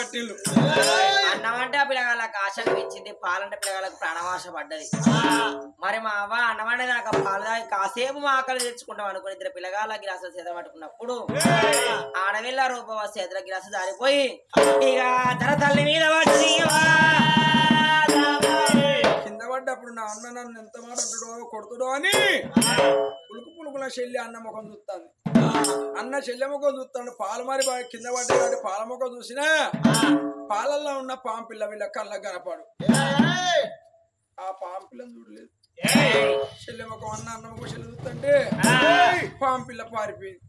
పట్టిల్లు. అన్నం అంటే ఆ పిల్లగాళ్ళకి ఆశ అనిపించింది పాలంటే పిల్లగాళ్ళకి ప్రాణవాస పడ్డది. మరి మా అవ్వ అన్నం అంటే నాకు పాలు తాగి కాసేపు మా ఆకలి తెచ్చుకుంటాం అనుకుని ఇద్దరు పిల్లగాళ్ళ గిలాసులు చేత పట్టుకున్నప్పుడు ఆడవిల్ల రూపవ చేతుల గిలాసు దారిపోయి ఇక తన తల్లి మీద పడ్డది నిలబడ్డప్పుడు నా అన్న నన్ను ఎంత మాట అంటుడో కొడుతుడో అని పులుకు పులుకున చెల్లి అన్న ముఖం చూస్తాను అన్న చెల్లె ముఖం చూస్తాడు. పాలు బాగా కింద పడ్డాడు పాల ముఖం చూసినా పాలల్లో ఉన్న పాంపిల్ల వీళ్ళ కళ్ళ కనపడు. ఆ పాంపిల్లని చూడలేదు. చెల్లె ముఖం అన్న అన్న ముఖం చెల్లె చూస్తుంటే పాంపిల్ల పారిపోయింది.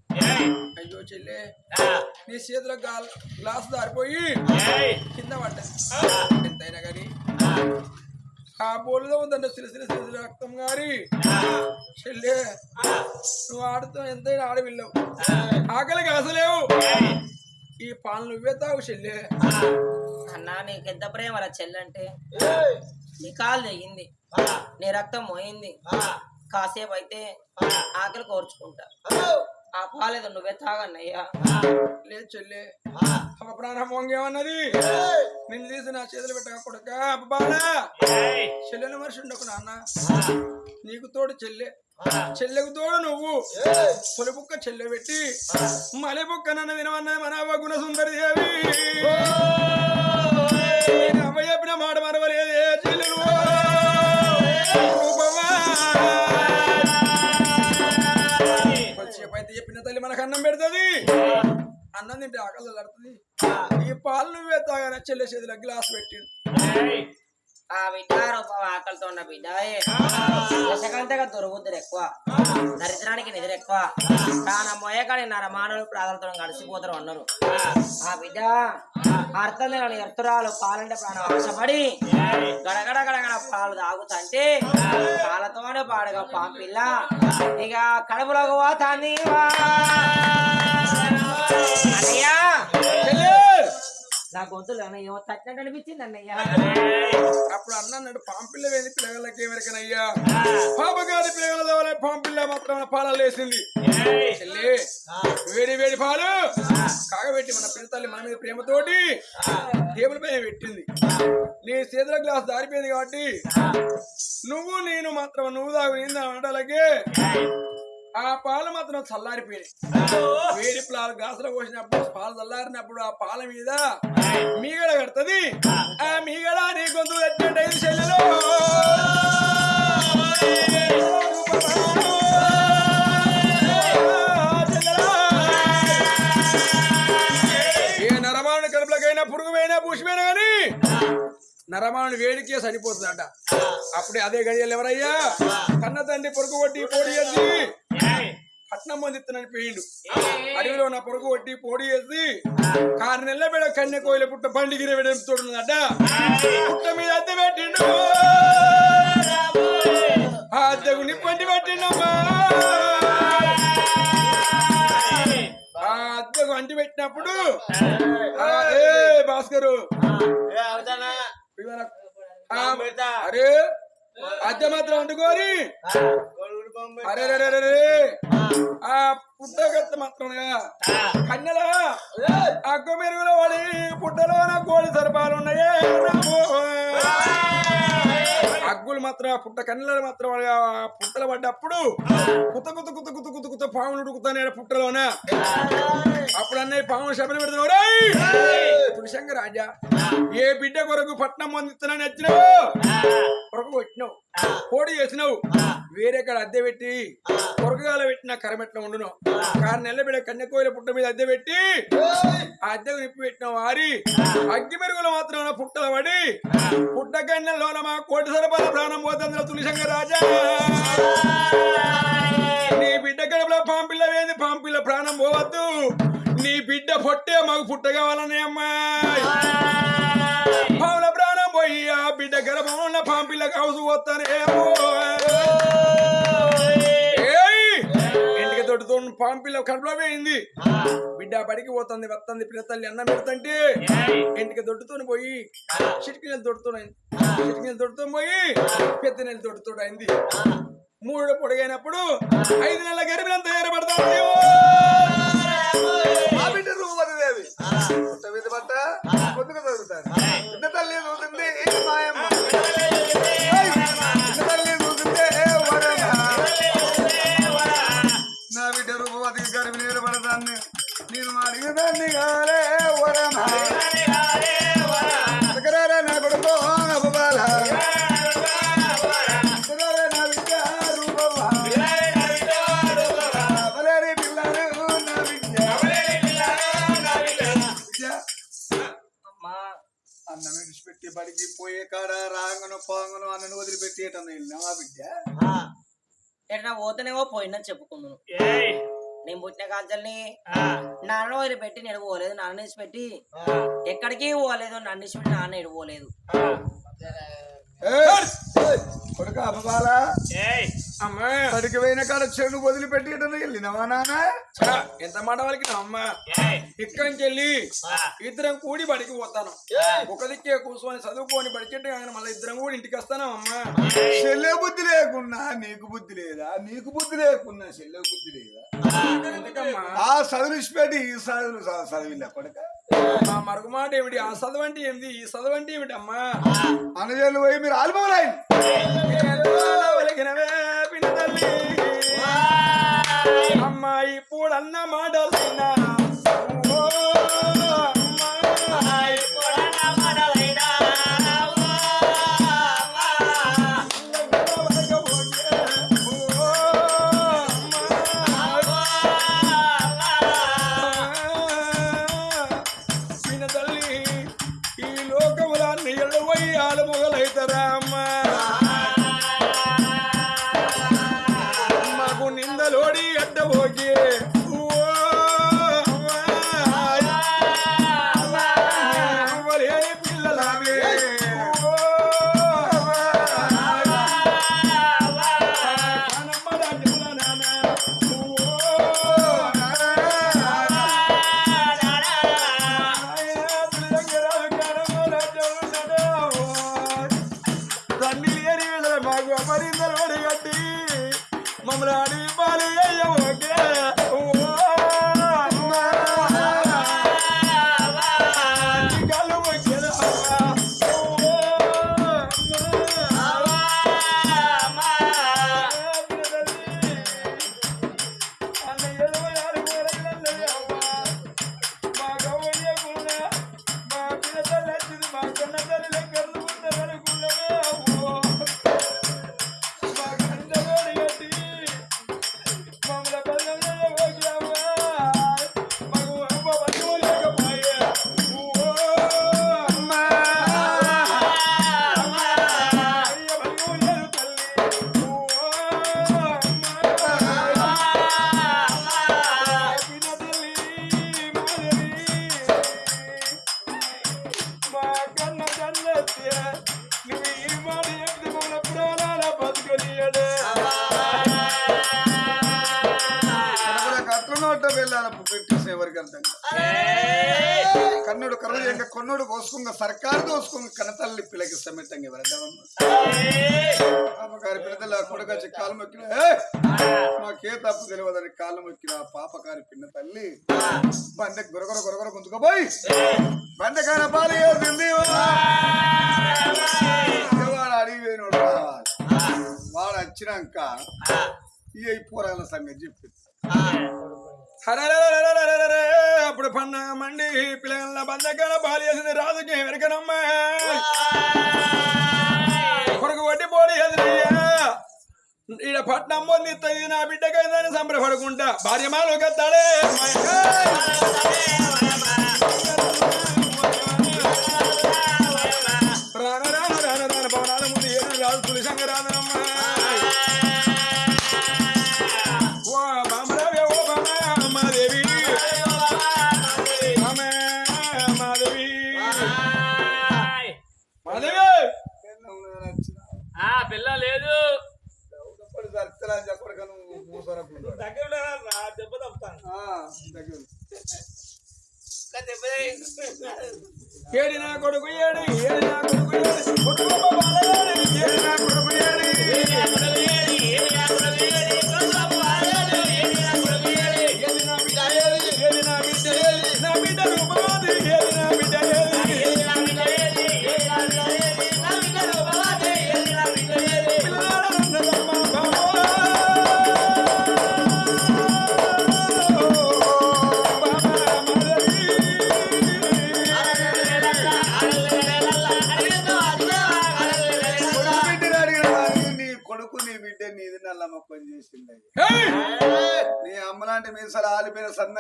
అయ్యో చెల్లె నీ చేతిలో గాల్ గ్లాస్ దారిపోయి కింద పడ్డ ఆ బోల్లో ఉందండి సిరిసిరి సిరిసిరి రక్తం గారి. చెల్లె నువ్వు ఆడుతూ ఎంతైనా ఆడవిల్లావు. ఆకలి కాసలేవు ఈ పాలు నువ్వే తావు చెల్లె. అన్నా నీకు ఎంత ప్రేమ రా చెల్లంటే నీ కాలు తెగింది. నీ రక్తం మోయింది. కాసేపు అయితే ఆకలి కోర్చుకుంటా. ఆ పాలేదో నువ్వే తాగన్నయ్యా. లేదు చెల్లె. అమ్మ ప్రాణం వంగేమన్నది? నిన్ను తీసి నా చేతులు పెట్టక కొడక అబ్బాలా చెల్లెల మనిషి ఉండకు నాన్న. నీకు తోడు చెల్లె. చెల్లెకు తోడు నువ్వు. పొలిబుక్క చెల్లె పెట్టి మలే బుక్క నన్ను వినవన్న మన గుణ సుందరి దేవి. అమ్మ చెప్పిన మాట మరవలేదే. తల్లి మనకు అన్నం పెడుతుంది. అన్నం తింటే ఆకలి పడుతుంది ఈ పాలు నువ్వే తాగానే చెల్లె చేతిలో గ్లాస్ పెట్టిండు. ఆ బిడ్డ రూపం ఆకలితో ఉన్న బిడ్డ దశకంతగా దొరుకుతుంది ఎక్కువ. దరిద్రానికి నిద్ర ఎక్కువ. ప్రాణం మోయకాడి నరమానులు ప్రాధాలతో గడిచిపోతారు అన్నారు. ఆ బిడ్డ. అర్థం లేని ఎర్తురాలు పాలంటే ప్రాణం ఆశపడి గడగడ గడగడ పాలు తాగుతంటే పాలతోనే పాడుగా పాపిల్ల ఇక కడుపులోకి పోతాంది వా. నా గొంతులు అన్నయ్య ఏమో తట్టినట్టు అనిపించింది అన్నయ్య. అప్పుడు అన్న అన్నాడు పాంపిల్ల వేది పిల్లగాళ్ళకి ఎవరికనయ్యా? పాపగారి పిల్లల ద్వారా పాంపిల్ల మాత్రం పాలు వేసింది. వేడి వేడి పాలు. కాగబెట్టి మన పిల్లతల్లి మన మీద ప్రేమతోటి టేబుల్ పైన పెట్టింది. నీ చేతుల గ్లాస్ దారిపోయింది కాబట్టి నువ్వు నేను మాత్రం నువ్వు తాగు నేను అనడాలకే ఆ పాలు మాత్రం చల్లారిపోయినాయి. వేడి పాలు గ్లాసులో పోసినప్పుడు పాలు చల్లారినప్పుడు ఆ పాల మీద మీగడ కడుతుంది. ఆ. మీగడ నీ గొంతు కట్టినట్టు ఐదు చెల్లెలు ఏ నరమాను కడుపులకైనా పురుగుమైనా పుష్పమైనా కానీ నరమాను వేడికే సరిపోతుందట అప్పుడే అదే గడియలు ఎవరయ్యా? కన్న తండ్రి పొరుగు కొట్టి పోటీ చేసి పట్నం మంది ఇత్తనని పోయిండు అడవిలో నా పొరుగు కొట్టి పోటీ చేసి కారు నెల్ల బెడ కన్య కోయిల పుట్ట బండిగిరి తోడున్నదట పుట్ట మీద అద్దె పెట్టిండు. ఆ అద్దెకు నిప్పంటి పెట్టిండమ్మా ఆ అద్దెకు అంటి పెట్టినప్పుడు ఏ భాస్కరు. అరే అద్దె మాత్రం వండుకోరి అరే రే రే రే రే. ఆ పుట్టగత్త మాత్రం కన్నెల అగ్గ మెరుగులో పడి పుట్టలో నా కోడి సరపాలు ఉన్నాయే. అగ్గులు మాత్రం పుట్ట కన్నెలు మాత్రం పుట్టలు పడ్డప్పుడు కుత కుత కుత కుత కుత కుత పాములు ఉడుకుతానే పుట్టలోన. అప్పుడు అన్నయ్య పాములు శబరి పెడుతున్నావు. పురుషంగ రాజా ఏ బిడ్డ కొరకు పట్నం పొందిస్తున్నాను వచ్చినావు? కొరకు వచ్చినావు కోడి చేసినావు. వేరే కాడ అద్దె పెట్టి కొరకగాల పెట్టిన కరమెట్ల ఉండును కారు నెల బిడ్డ కన్యకోయిల పుట్ట మీద అద్దె పెట్టి ఆ అద్దెకు నిప్పి పెట్టిన వారి అగ్గి మెరుగులు మాత్రం పుట్టల పడి పుట్ట కన్నెల్లోన మా కోటి సరపాల ప్రాణం పోతుంది తులిశంగ రాజా. నీ బిడ్డ గడపలో పాంపిల్ల వేది పాంపిల్ల ప్రాణం పోవద్దు. నీ బిడ్డ పొట్టే మాకు పుట్ట కావాలని అమ్మాయి పాంపిల్ల కావసు పోతానేమో ఏయ్! ఇంటికి తోడుతో పాంపిల్ల కడుపులో పోయింది. బిడ్డ బడికి పోతుంది వస్తుంది పిల్ల తల్లి అన్నం పెడుతుంటే ఇంటికి దొడ్డుతో పోయి చిటికినెలు దొడుతున్నాయి చిటికినెలు దొడుతూ పోయి పెద్ద నెల దొడుతూ అయింది. మూడు పొడిగైనప్పుడు ఐదు నెలల గర్భిణం తయారపడతాడు ఆ. బిడ్డ రూప రూపవతి దేవి పుట్ట నిగాలే వరనా. పెట్టి పడికి పోయే కాడ రాంగను పోంగను అన్నను వదిలిపెట్టి ఎటన్నా వెళ్ళినా బిడ్డ? ఎటన్నా పోతేనేమో పోయినా చెప్పుకున్నాను నేను పుట్టిన కాంచల్ని నాన్న వదిలిపెట్టి నేను పోలేదు నాన్న పెట్టి ఎక్కడికి పోలేదు నన్ను పెట్టి నాన్న ఎడు పోలేదు. కొడుక అబ్బబాల అమ్మా బడికి పోయిన కాడ చెడు వదిలిపెట్టేటన్న వెళ్ళినావా నాన్న ఎంత మాట వాళ్ళకి అమ్మా ఇక్కడి నుంచి వెళ్ళి ఇద్దరం కూడి బడికి పోతాను ఒక దిక్కే కూర్చొని చదువుకొని బడిచెట్టు కానీ మళ్ళీ ఇద్దరం కూడా ఇంటికి వస్తాను అమ్మా చెల్లె బుద్ధి లేకున్నా నీకు బుద్ధి లేదా నీకు బుద్ధి లేకున్నా చెల్లె బుద్ధి లేదా ఎందుకమ్మా ఆ చదువు ఇచ్చిపెట్టి ఈ చదువులు చదివిలే కొడుక ఆ మరుగు మాట ఏమిటి ఆ చదువు అంటే ఏంది ఈ చదువు అంటే ఏమిటి అమ్మా అనుజలు పోయి మీరు ఆల్మోలైన్ ನನ್ನ ಮಾಡಲು coming out. ఎంగ కొన్నోడు కోసుకుంగ సర్కారు దోసుకుంగ కనతల్లి పిల్లకి సమేతంగా ఎవరడ్డావమ్మ పాపకారి పిల్లల కొడుకొచ్చి కాలు మొక్కిన మాకే తప్పు తెలియదని కాలు మొక్కిన పాపకారి పిన్న తల్లి. బండె గొరగొర గొరగొర గుంతుకపోయి బండె కాన పాలు అడిగిపోయినోడు వాడు వచ్చినాక ఈ పోరాల సంగతి చెప్పింది అప్పుడు పండగ మండి పిల్లల బంధకాల బాలి చేసింది రాజుకి వెనకనమ్మా కొడుకు వడ్డీ పోడి ఈడ పట్నం పొందిస్తుంది నా బిడ్డకైందని సంబరపడుకుంటా భార్య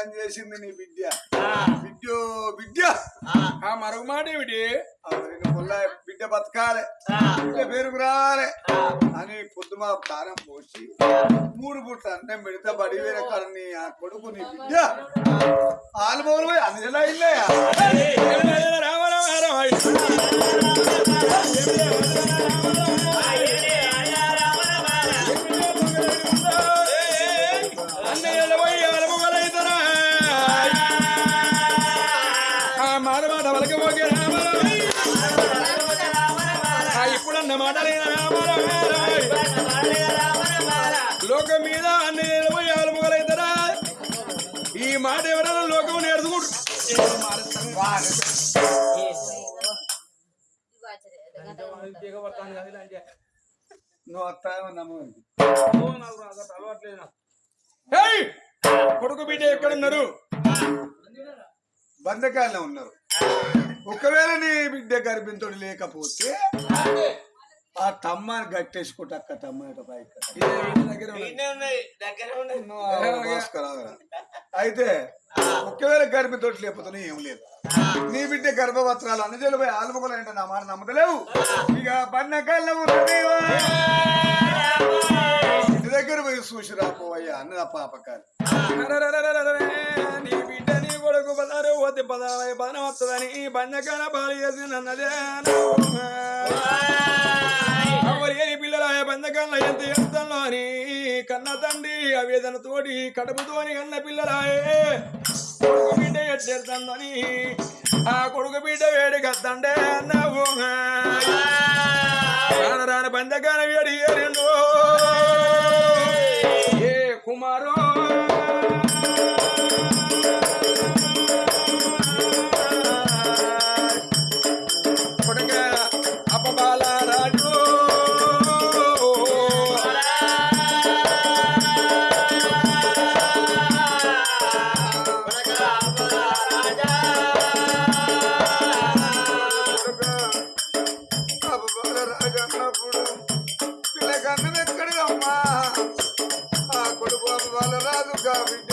సందం చేసింది నీ బిడ్డ బిడ్డో బిడ్డ ఆ మరొక మాట ఏమిటి బిడ్డ బతకాలే బిడ్డ పేరుకు రాలే అని పొద్దుమా కారం పోసి మూడు పుట్ట అంటే మిడత బడి వేరే నీ ఆ కొడుకు నీ బిడ్డ ఆలుమోలు పోయి అందులో ఇల్లయా రామ రామ రామ లోకం మీద ఈ మాట ఎవరైనా లోకం నేర్చుకుంటు నువ్వు కొడుకు బిడ్డ ఎక్కడున్నారు బంధకాలనే ఉన్నారు. ఒకవేళ నీ బిడ్డ గర్భింతుడు లేకపోతే ఆ తమ్మని గట్టేసుకుంటా అక్క తమ్మ ఇటు పైకి. నువ్వు ఆ భాస్కరావురా. అయితే ఒకవేళ గర్భితో లేకపోతే ఏం లేదు. నీ బిడ్డ గర్భవత్రాలు అన్నజలు పోయి ఆలుమొగలు అంటే నా మాట నమ్మతలేవు ఇక బంధకాల్లో ఉన్నది ఇంటి దగ్గర పోయి చూసి రాపోవయ్యా అన్నది ఆ. పాపకాలు పదారు పోతే పదావై పదనం వస్తుందని ఈ బంధకాల బాలి చేసి నన్నదే ఎవరు ఏ పిల్లల బంధకాల ఎంత ఎంతలో అని కన్న తండ్రి అవేదన తోటి కడుపుతోని కన్న పిల్లలాయే కొడుకు బిడ్డ ఎట్టేరుతుందని ఆ కొడుకు బిడ్డ వేడి కత్తండే అన్నావు. రాను రాను బంధకాల వేడి ఏ కుమారో వాళ్ళ రాదు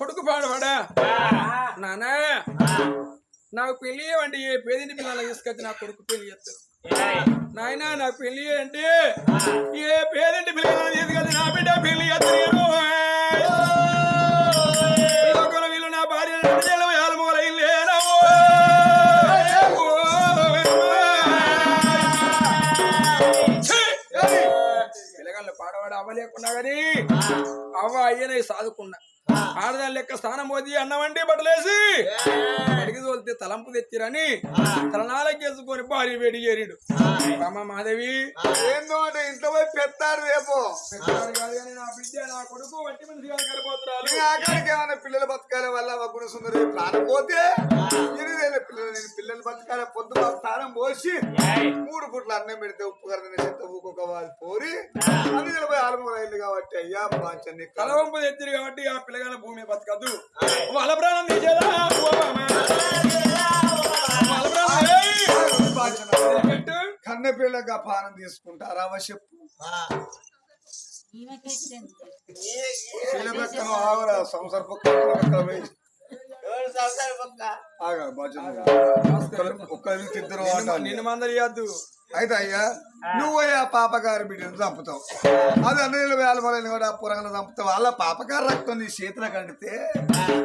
కొడుకు పాడువాడా? నానా? నాకు పెళ్ళి అంటే ఏ పేదింటి పిల్లలు తీసుకొచ్చి నా కొడుకు పెళ్ళి చేస్తారు. నాయన నాకు పెళ్ళి అంటే ఏ పేదింటి పిల్లలు తీసుకొచ్చి నా బిడ్డ పెళ్ళి చేస్తారు. పిల్లగాళ్ళు పాడవాడు అవ్వ లేకున్నా కానీ అవ్వ అయ్యనే సాదుకున్నా. ఆడదాని లెక్క స్నానం పోయి అన్నమండి బట్టలేసి అడిగి తోలితే తలంపు తెచ్చిరని తలనాలకేసుకొని భారీ వేడి చేరిడు. అమ్మ మాధవి ఏందో అంటే ఇంట్లో పోయి పెత్తారు రేపు. నా బిడ్డ నా కొడుకు మనిషి ఆఖరికి ఏమైనా పిల్లలు బతకాలి వల్ల వగ్గుణ సుందరి ప్రాణం పోతే ఎనిమిదేళ్ళ పిల్లలు నేను పిల్లలు బతకాలి. పొద్దు ప్రాణం పోసి మూడు పుట్ల అన్నం పెడితే ఉప్పు కరదని చెత్త ఊకొక వాళ్ళు పోరి అయింది కాబట్టి అయ్యా బాంచండి తలవంపు తెచ్చిరు కాబట్టి ఆ పిల్లగాల భూమి బతకద్దు. వాళ్ళ ప్రాణం తీసేదా. కన్న పిల్లగా పానం తీసుకుంటారా చెప్పు. సంసార ఒక్క ఇద్దరు నిన్ను- మందలియద్దు అయితే అయ్యా నువ్వయ్యా పాపగారి బిడ్డను చంపుతావు. అది అన్ని వేల మొదలైన కూడా పురంగా చంపుతావు. వాళ్ళ పాపగారి రక్తం నీ చేతిలో కండితే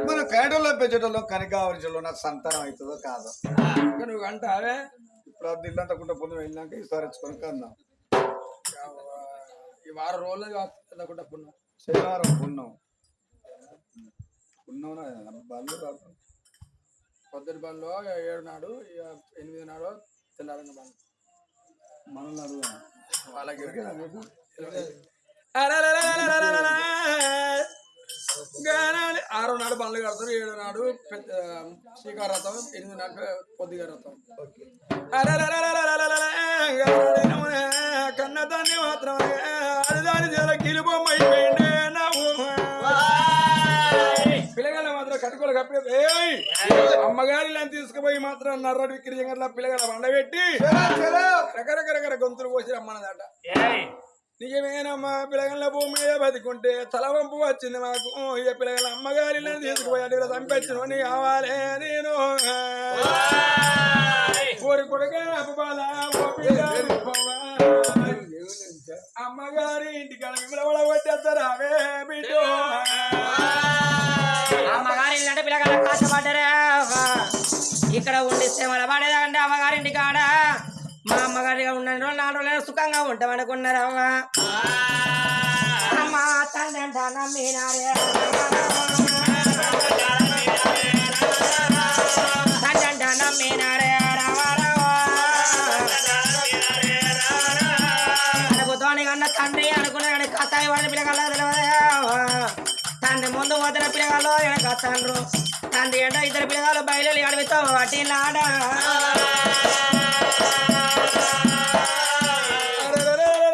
మనం కేటల్లో పెంచడంలో కనికావరించడంలో నాకు సంతానం అవుతుందో కాదో. నువ్వు అంటావే? ఇప్పుడు ఆ దిల్లంతకుంట పొన్ను వెళ్ళాక ఈసారి వచ్చుకొని కన్నాం ఈ వారం రోజులు కాకుండా పుణ్యం శనివారం పున్నాం. పున్నాం బంధు రాదు పొద్దుటి బండ్లో ఏడు నాడు ఎనిమిది నాడు తెల్లారంగ బండ్ ఆరో నాడు బండ్లు కడతారు ఏడు నాడు పెద్ద శ్రీకారథం ఎనిమిది నాడు పొద్దుగా రథం కన్నదాన్ని మాత్రం ఆడదాని జర కిలుబొమ్మ అమ్మగారి ఇలా తీసుకుపోయి మాత్రం నర్రడు విక్రి జంగర్ల పిల్లగాళ్ళ వండబెట్టి రకరకరకర గొంతులు పోసి రమ్మన్నదట. నిజమేనమ్మా పిల్లగల భూమి మీద బతికుంటే తల వంపు వచ్చింది మాకు. ఇక పిల్లగల అమ్మగారి ఇలా తీసుకుపోయి అడిగిన చంపెచ్చిన నీ కావాలి నేను. కోరి కొడుక. అమ్మగారి ఇంటికాడ విమలవడ కొట్టేస్తారావే బిడ్డ. కష్టపడ్డరే ఇక్కడ ఉండిస్తే మన పడేదంటే అమ్మగారింటి కాడ. మా అమ్మగారిగా ఉన్న రోజులు నాలుగు రోజులు సుఖంగా ఉంటామనుకున్నారవ్వా అమ్మ తండ్రి నమ్మినారే. తండ్రి నమ్మినారే. అనుకుతోని కన్నా తండ్రి అనుకున్నా కానీ కథాయి వాడిన పిల్లగాళ్ళ తెలియదు తండ్రి ముందు పోతున్న పిల్లగాలు వెనక తండ్రు. తండ్రి ఏంటో ఇద్దరు పిల్లగాలు బయలు అడవితో వాటి లాడ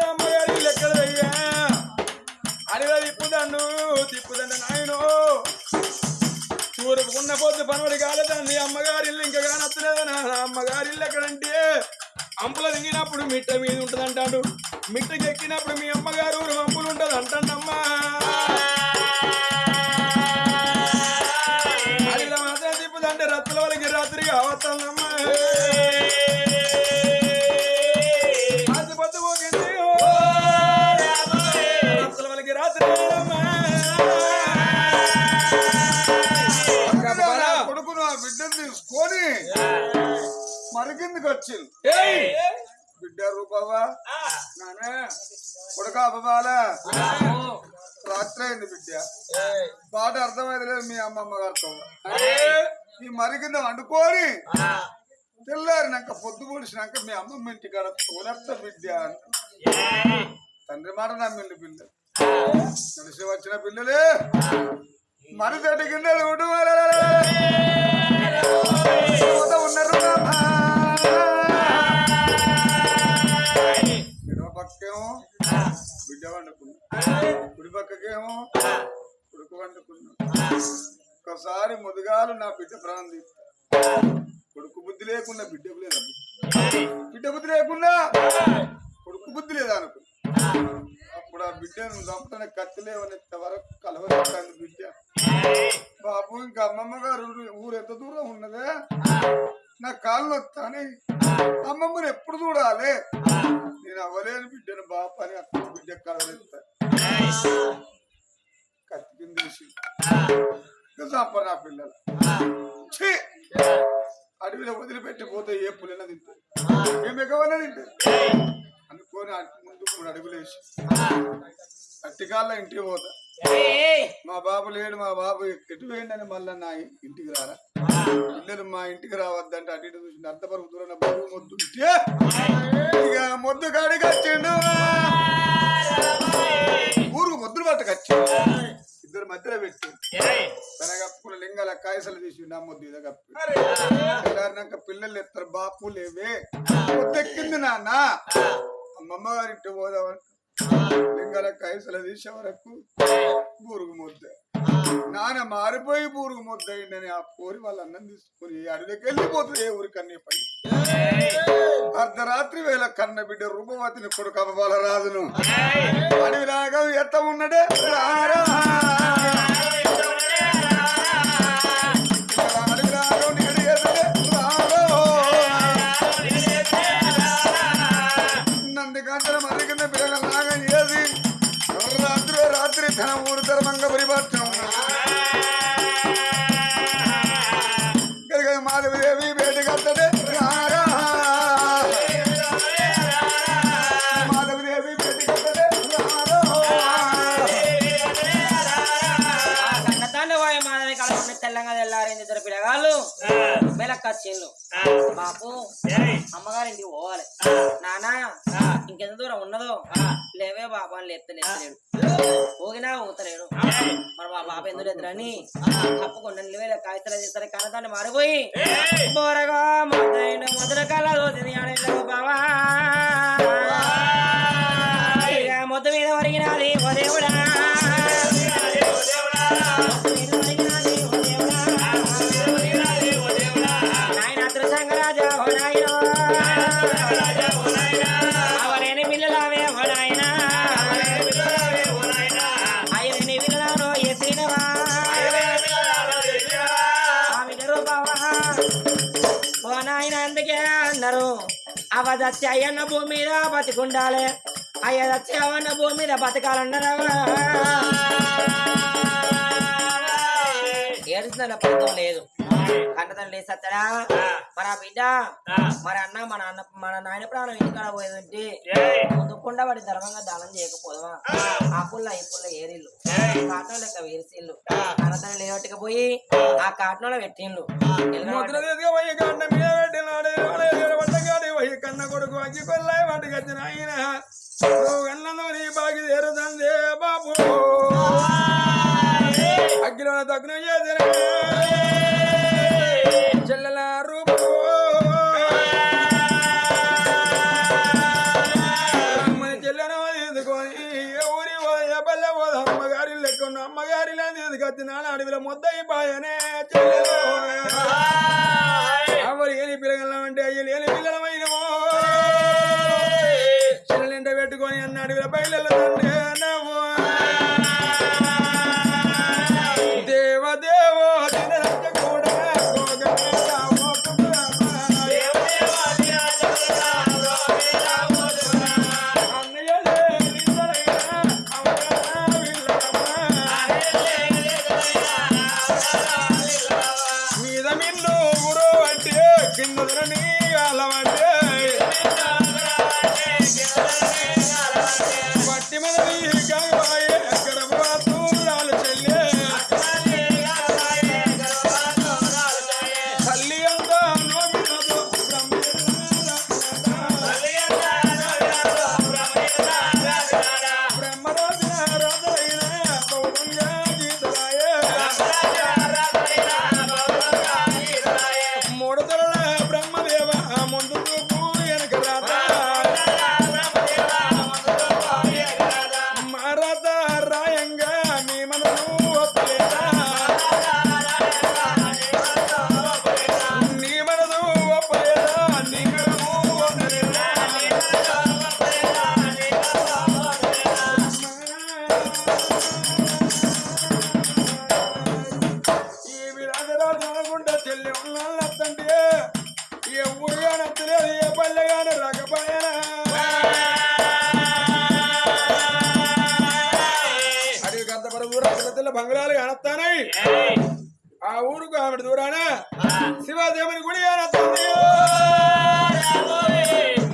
అమ్మగారి లెక్కలయ్యా అడిగా పొద్దు పనుడి కాలేదండి అమ్మగారి ఇల్లు ఇంకా కానొత్తలేదు నా అమ్మగారి ఇల్లు ఎక్కడంటే అంపుల దిగినప్పుడు మిట్ట మీద ఉంటుంది అంటాడు మిట్టకి ఎక్కినప్పుడు మీ అమ్మగారు ఊరు అంపులు ఉంటుంది అంటాడు మరికిందికి వచ్చింది! బిడ్డ రూపావా? నాన్న, కొడుక అబ్బబాల. రాత్రి అయింది బిడ్డ. పాట అర్థమైంది లేదు మీ అమ్మమ్మ గారితో. ఈ మరికింద వండుకొని తెల్లారినాక పొద్దు పొడిచినాక మీ అమ్మమ్మ ఇంటికాడ తోలెత్త బిడ్డ. తండ్రి మాట నమ్మింది పిల్ల కలిసి వచ్చిన పిల్లలే. మరి తడి కింద ఉన్నారు పక్కేమో బిడ్డ వండుకున్నా. కుడి పక్కకేమో కొడుకు వండుకున్నా. ఒకసారి ముదుగాలు నా బిడ్డ ప్రాణం కొడుకు బుద్ధి లేకుండా బిడ్డకు లేదా బిడ్డ? బుద్ధి లేకుండా కొడుకు బుద్ధి లేదా అనుకో అప్పుడు ఆ బిడ్డను చంపడానికి కత్తి లేవనెత్త వరకు కలవరెత్తాను బిడ్డ. బాబు ఇంకా అమ్మమ్మ గారు ఊరు- ఊరు ఎంత దూరం ఉన్నదే? నా కాళ్ళు వస్తానే అమ్మమ్మని ఎప్పుడు చూడాలి? నేను అవ్వలేని బిడ్డను బాబు అని అక్కడ బిడ్డ కలవరెత్తా కత్తి కింద ఇంకా చంపరు నా పిల్లలు. ఛీ! అడవిలో వదిలిపెట్టి పోతే ఏ పులిన తింటారు. ఏం ఎగవన తింటారు అనుకోని అటు ముందు మూడు అడుగులు వేసి. అట్టికాళ్ళ ఇంటికి పోతా. మా బాబు లేడు మా బాబు ఎటు పోయిండని మళ్ళా నా ఇంటికి రారా? పిల్లలు మా ఇంటికి రావద్దంటే అటు ఇటు చూసి అంతవరకు దూరం బరువు మొద్దు ఇక మొద్దు కాడికి వచ్చిండు. ఊరుకు మొద్దులు పట్టుకొచ్చిండు ఇద్దరు మధ్యలో పెట్టి. తన కప్పుకున్న లింగాల కాయసలు తీసి నా మొద్దు ఇదే కప్పి. తెల్లారినాక పిల్లలు ఎత్తారు బాపు లేవే. మొద్దెక్కింది నాన్న. అమ్మమ్మ గారింటి పోదామంటే లింగాల కాయసలు తీసే వరకు బూరుగు ముద్ద. నాన్న మారిపోయి పురుగు ముద్దయిందని ఆ పోరి వాళ్ళ అన్నం తీసుకుని అడవికి వెళ్ళిపోతుంది ఏ ఊరి పని అర్ధరాత్రి వేళ కన్న బిడ్డ రూపవతిని కొడుకు అవ్వాల రాజును. అడవిలాగా ఎత్త ఉన్నడే బాపు అమ్మగారింటికి పోవాలి. నానా ఇంకెంత దూరం ఉన్నదో? లేవే బాబా అని లేపుతే లేస్తలేడు ఊగినా ఊతలేడు మరి మా బాబు ఎందుకు లేదురని తప్పకుండా నిలవేల కాగితాలు చేస్తారు కన్నతాన్ని మారిపోయి. బోరగా మొదలైన మొదల ఆడేళ్ళకు బావా. మొత్తం మీద ఒరిగినది ఓ దేవుడా. అన్నారు అవ అయ్యన్న భూమి మీద బతికుండాలి. అయ్యదచ్చి అవన్న భూమి మీద బతకాలన్నారా ఏడుస్తున్నారు ఫలితం లేదు. కన్నతండ్రి సత్తడా? మన బిడ్డ? మరి అన్న మన అన్న మన నాయన ప్రాణం ఇంటికాడ పోయేదంటే ముందుకుండా వాడి ధర్మంగా దానం చేయకపోదామా ఆ. పుల్ల ఈ పుల్ల ఏరిళ్ళు కాటం లెక్క వేసిళ్ళు కన్నతండ్రి లేవట్టుకు పోయి ఆ. కాటంలో పెట్టిండు కన్న కొడుకు అగ్గి కొల్లాయి వాటికి ఆయన. నువ్వు కన్నందు నీ బాగి తీరుతుంది బాబు. అగ్గిలో తగ్గున చేసిన. చెల్లెల రూపు అమ్మని పోదా అమ్మగారి లెక్కన్న అమ్మగారిలా అడవిలో మొద్దయి బాయనే చెల్లెలు తెల్ల తెల్ల బంగ్లాలు ఆ ఊరుకు ఆవిడ దూరాన శివాదేవుని గుడి కానొస్తుంది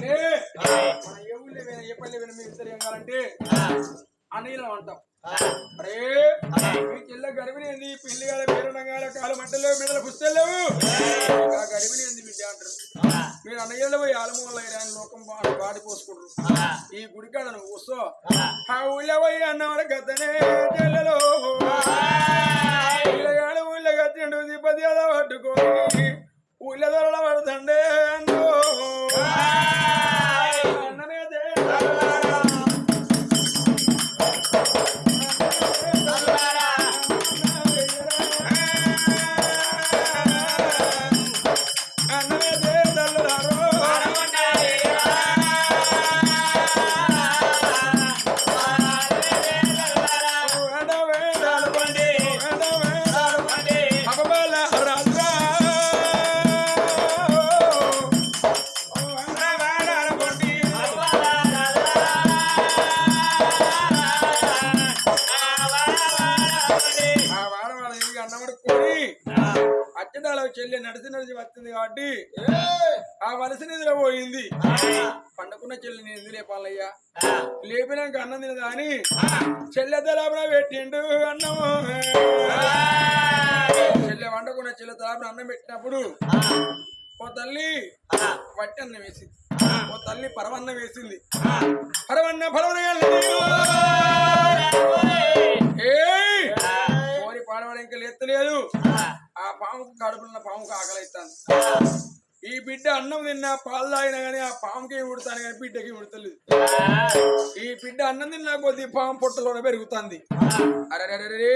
ఏ, మన ఏ అనీలం అంటాం. అరే గర్భిణి చెల్ల గర్భిణింది పిల్లిగాడ పేరునగాడ కాలు మంటలేవు మెడల పుస్తలేవు ఆ గర్భిణింది బిడ్డ అంటారు? మీరు అన్నయ్యలు పోయి ఆలమూల అని లోకం బాడి పోసుకుంటారు. ఈ గుడికాడ నువ్వు వస్తో ఆ. ఊళ్ళో పోయి అన్నవాడు గతనే చెల్లలో పిల్లగాడు ఊళ్ళో గతిండు తిప్పతి అలా పట్టుకొని ఊళ్ళో దొరల పడుతుండే అంటూ ఎందుకు లేపాలయ్యా లేపినాక అన్నం తినదా అని చెల్లె తలాపున పెట్టిండు అన్నము. చెల్లె వండుకున్న చెల్లె తలాపున అన్నం పెట్టినప్పుడు ఓ తల్లి వట్టి అన్నం వేసింది. ఓ తల్లి పరవన్నం వేసింది. పరవన్న పరవన కోరి పాడవాడు ఇంకా లేస్తలేదు ఆ. పాముకు కడుపులున్న పాముకు ఆకలి అవుతాను ఈ బిడ్డ అన్నం తిన్నా పాలు తాగినా కానీ ఆ పాముకే ఉడతాను కానీ బిడ్డకి ఉడతలేదు ఈ బిడ్డ అన్నం తిన్నా కొద్ది పాము పొట్టలోనే పెరుగుతుంది. అరే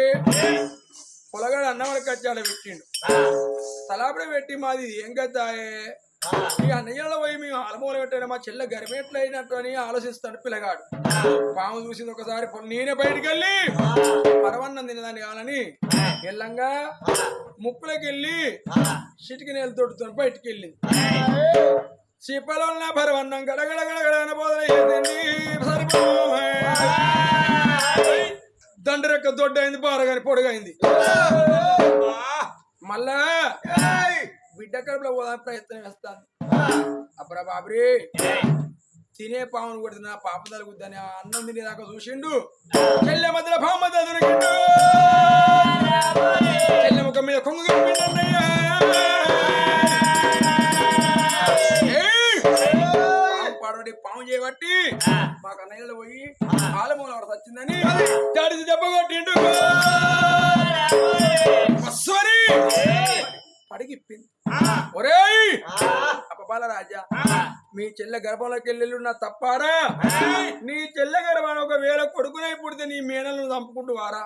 పొలగాడు అన్నం వరకు వచ్చాడు పెట్టిండు. తలాపడ పెట్టి మాది ఏం కదాయే ఈ అన్నయ్యలో పోయి మేము ఆలమూల పెట్టాను మా చెల్లె గరిమెట్లు అయినట్టు అని ఆలోచిస్తాడు పిల్లగాడు. పాము చూసింది ఒకసారి నేనే బయటికి వెళ్ళి పరవన్నం తినదాన్ని కావాలని. వెళ్ళంగా. ముక్కులోకి వెళ్ళి చిటికి నేల తొడుతో బయటికి వెళ్ళింది చిప్పలో ఉన్న పరవన్నం గడగడ గడగడ అనబోదన చేసింది. దండరెక్క దొడ్డైంది బారగాని పొడుగైంది. మళ్ళా బిడ్డ కడుపులో పోదానికి ప్రయత్నం చేస్తాను అబ్బరా బాబురి. తినే పామును కొడుతున్నా పాప తలుగుద్దని అన్నం తినేదాకా చూసిండు. చెల్లె మధ్యలో పాము దొరికిండు. చెల్లె ముఖం మీద కొంగు. ఏయ్! పాము చేయబట్టి మా కన్నయ్యలో పోయి ఆలమూల వాడు వచ్చిందని దాడికి దెబ్బ కొట్టిండు. మస్వరి పడిగిప్పింది ఒరేయ్! అప్పబాల రాజా. మీ చెల్లె గర్భంలోకి వెళ్ళి నా తప్పారా నీ చెల్లె గర్భాన ఒకవేళ కొడుకునై పుడితే నీ మేనలను చంపుకుంటూ వారా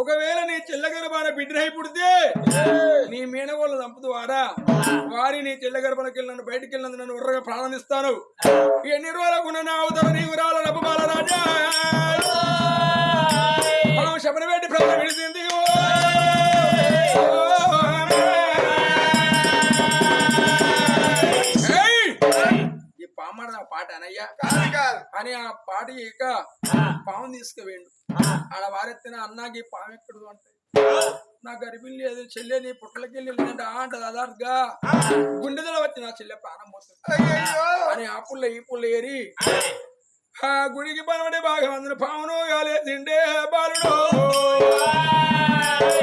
ఒకవేళ నీ చెల్లె గర్భాన బిడ్డనై పుడితే నీ మేనగోళ్ళు చంపుతూ వారా వారి నీ చెల్లె గర్భంలోకి వెళ్ళి నన్ను బయటికి వెళ్ళినందుకు నన్ను ఉర్రగా ప్రాణమిస్తాను ఎన్ని రోజులకు నా అవుతావు నీవు రాల అప్పబాల రాజా? మనం శబరి పెట్టి ప్రాణం విడిచింది. ఈ నా పాట అనయ్యా. అని ఆ పాట ఇక పాము తీసుకువేండు ఆడ వారెత్తిన అన్నాకి పాము ఎక్కడు అంటే నా గర్భిణి లేదు చెల్లె నీ పుట్టలకి వెళ్ళి అంటది అదార్గా గుండెదల వచ్చి నా చెల్లె ప్రాణం పోతుంది. అని ఆ పుల్ల ఈ పుల్ల ఏరి ఆ గుడికి పనబడే బాగా అందరు పామును తిండే బాలుడు.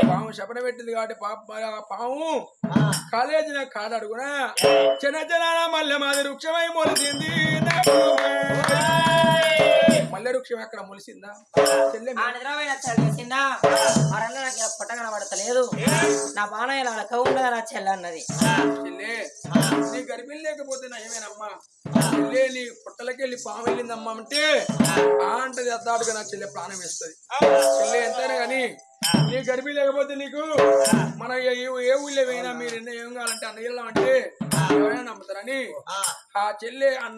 పాము శపన పెట్టింది కాబట్టి పాప పాము కాలేజీ కాడ అడుగునా చిన్న చిన్న మల్లె మాది వృక్షమై మొలిసింది. మల్లె వృక్షం ఎక్కడ మొలిసిందా నిద్రపోయిన మరన్నా నాకు పుట్ట కనబడతలేదు. నా బాణ ఇలా అడక ఉండదా నా చెల్ల అన్నది. చెల్లే నీ గర్భిణి లేకపోతే నయమేనమ్మా చెల్లే నీ పుట్టలకి వెళ్ళి పాము వెళ్ళిందమ్మా అంటే ఆ అంటది అద్దాడుగా నా చెల్లె ప్రాణం వేస్తుంది. చెల్లె ఎంతైనా కానీ నీ గర్భిణి లేకపోతే నీకు మన ఏ ఊళ్ళో పోయినా మీరు ఎన్నో ఏం కావాలంటే అన్నయ్యలో అంటే ఎవరైనా నమ్ముతారని. ఆ చెల్లె అన్న